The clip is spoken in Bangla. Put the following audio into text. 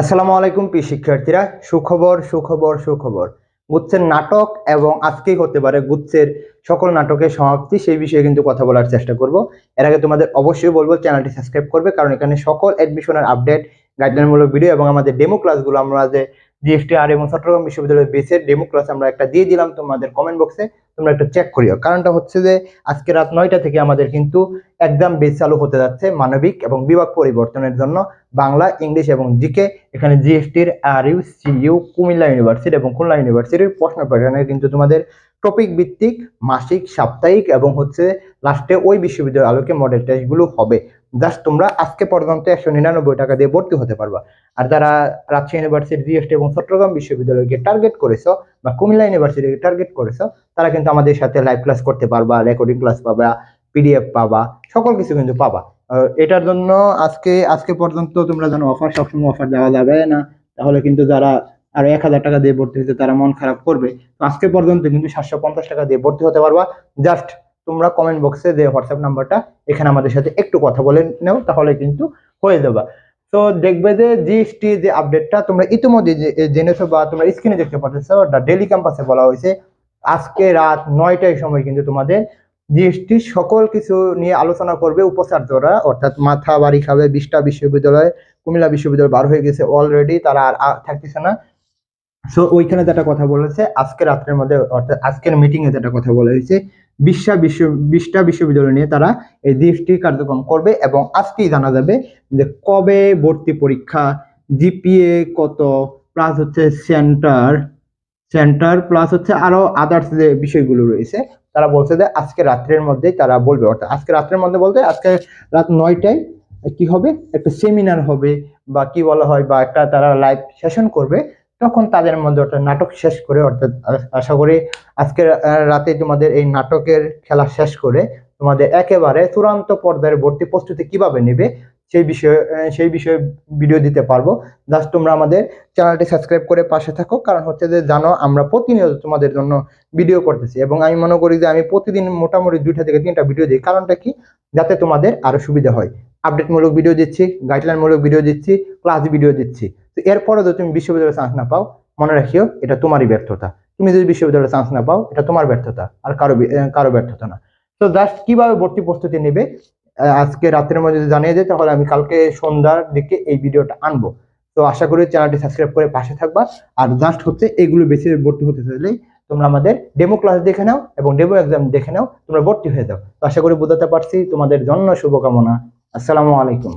আসসালামু আলাইকুম পি শিক্ষার্থীরা। সুখবর সুখবর সুখবর। গুচ্ছের নাটক এবং আজকেই হতে পারে গুচ্ছের সকল নাটকের সমাপ্তি, সেই বিষয়ে কিন্তু কথা বলার চেষ্টা করব। এর আগে তোমাদের অবশ্যই বলব, চ্যানেলটি সাবস্ক্রাইব করবে, কারণ এখানে সকল অ্যাডমিশনের আপডেট গাইডলাইনমূলক ভিডিও এবং আমাদের ডেমো ক্লাসগুলো আমরা যে জিএসটি আর এবং চট্টগ্রাম বিশ্ববিদ্যালয়ের বেসের ডেমো ক্লাস আমরা একটা দিয়ে দিলাম তোমাদের কমেন্ট বক্সে তোমরা একটা চেক করিও। কারণটা হচ্ছে যে, আজকে রাত নয়টা থেকে আমাদের কিন্তু একদম বেশ চালু হতে যাচ্ছে মানবিক এবং বিভাগ পরিবর্তনের জন্য বাংলা, ইংলিশ এবং জিকে এখানে জিএসটির আর ইউ সিইউ কুমিল্লা ইউনিভার্সিটি এবং খুলনা ইউনিভার্সিটির প্রশ্ন প্যাটার্নে কিন্তু তোমাদের টপিক ভিত্তিক, মাসিক, সাপ্তাহিক এবং হচ্ছে লাস্টে ওই বিশ্ববিদ্যালয়ের আলোকে মডেল টেস্টগুলো হবে। জাস্ট তোমরা আজকে পর্যন্ত একশো নিরানব্বই টাকা দিয়ে ভর্তি হতে পারবা। আর যারা রাজশাহী ইউনিভার্সিটি জিএসটি এবং চট্টগ্রাম বিশ্ববিদ্যালয়কে টার্গেট করেছ বা কুমিল্লা ইউনিভার্সিটিকে টার্গেট করেছ, তারা কিন্তু আমাদের সাথে লাইভ ক্লাস করতে পারবা রেকর্ডিং ক্লাস পাবা পিডিএফ পাবা, সকল কিছু কিন্তু পাবা। এটার জন্য আজকে আজকে পর্যন্ত তোমরা জানো অফার সবসময় অফার দেওয়া যাবে না, তাহলে কিন্তু যারা আর এক হাজার টাকা দিয়ে ভর্তি হতে তারা মন খারাপ করবে। আজকে পর্যন্ত কিন্তু সাতশো পঞ্চাশ টাকা দিয়ে ভর্তি হতে পারবা। জাস্ট তোমরা কমেন্ট বক্সে যে হোয়াটসঅ্যাপ নাম্বারটা এখানে আমাদের সাথে একটু কথা বলে নেও, তাহলে কিন্তু হয়ে যাবে। তো দেখবে যে জিএসটি যে আপডেটটা তোমরা ইতিমধ্যে জেনেছো বা তোমরা স্ক্রিনে দেখতে পাচ্ছ ডেলি ক্যাম্পাসে বলা হয়েছে। আজকে রাত নয়টায় সময় কিন্তু তোমাদের জিএসটি সকল কিছু নিয়ে আলোচনা করবে উপাচার্যরা, অর্থাৎ মাথা বাড়ি খাবে, বিশটা বিশ্ববিদ্যালয়, কুমিল্লা বিশ্ববিদ্যালয় বার হয়ে গেছে অলরেডি তারা আর থাকতেছে না। সো ওইখানে যেটা কথা বলেছে, আজকে রাত্রের মধ্যে, অর্থাৎ আজকের মিটিং এ যেটা কথা বলা হয়েছে বিশটা বিশ্ব, বিশটা বিশ্ববিদ্যালয় নিয়ে তারা এই জিএসটি কার্যক্রম করবে এবং আজকেই জানা যাবে যে কবে ভর্তি পরীক্ষা, জিপিএ কত প্লাস হচ্ছে সেন্টার সেন্টার প্লাস হচ্ছে আরও আদার্স যে বিষয়গুলো রয়েছে, তারা বলছে যে আজকে রাত্রের মধ্যেই তারা বলবে। অর্থাৎ আজকে রাত্রের মধ্যে বলতে আজকে রাত নয়টায় কি হবে? একটা সেমিনার হবে বা কি বলা হয় বা একটা তারা লাইভ সেশন করবে। তখন তাদের মধ্যে অর্থাৎ নাটক শেষ করে, অর্থাৎ আশা করি আজকে রাতে তোমাদের এই নাটকের খেলা শেষ করে তোমাদের একেবারে চূড়ান্ত পর্যায়ের ভর্তি প্রস্তুতি কীভাবে নেবে সেই বিষয়ে সেই বিষয়ে ভিডিও দিতে পারব। জাস্ট তোমরা আমাদের চ্যানেলটি সাবস্ক্রাইব করে পাশে থাকো, কারণ হচ্ছে যে জানো আমরা প্রতিনিয়ত তোমাদের জন্য ভিডিও করতেছি এবং আমি মনে করি যে আমি প্রতিদিন মোটামুটি দুইটা থেকে তিনটা ভিডিও দিই। কারণটা কি? যাতে তোমাদের আরও সুবিধা হয়। আপডেটমূলক ভিডিও দিচ্ছি গাইডলাইনমূলক ভিডিও দিচ্ছি ক্লাস ভিডিও দিচ্ছি। তো এরপরে যদি তুমি বিশ্ববিদ্যালয়ে চান্স না পাও, মনে রাখিও, এটা তোমারই ব্যর্থতা। তুমি যদি বিশ্ববিদ্যালয়ে চান্স না পাও, এটা তোমার ব্যর্থতা, আর কারও কারও ব্যর্থতা না। তো জাস্ট কীভাবে ভর্তি প্রস্তুতি নেবে আজকে রাত্রের মধ্যে যদি জানিয়ে দেয়, তাহলে আমি কালকে সন্ধ্যার দিকে এই ভিডিওটা আনব। তো আশা করি চ্যানেলটি সাবস্ক্রাইব করে পাশে থাকবা। আর জাস্ট হচ্ছে এগুলো বেশি ভর্তি হতে চাইলেই তোমরা আমাদের ডেমো ক্লাস দেখে নাও এবং ডেমো এক্সাম দেখে নাও, তোমরা ভর্তি হয়ে যাও। তো আশা করি বোঝাতে পারছি। তোমাদের জন্য শুভকামনা। আসসালামু আলাইকুম।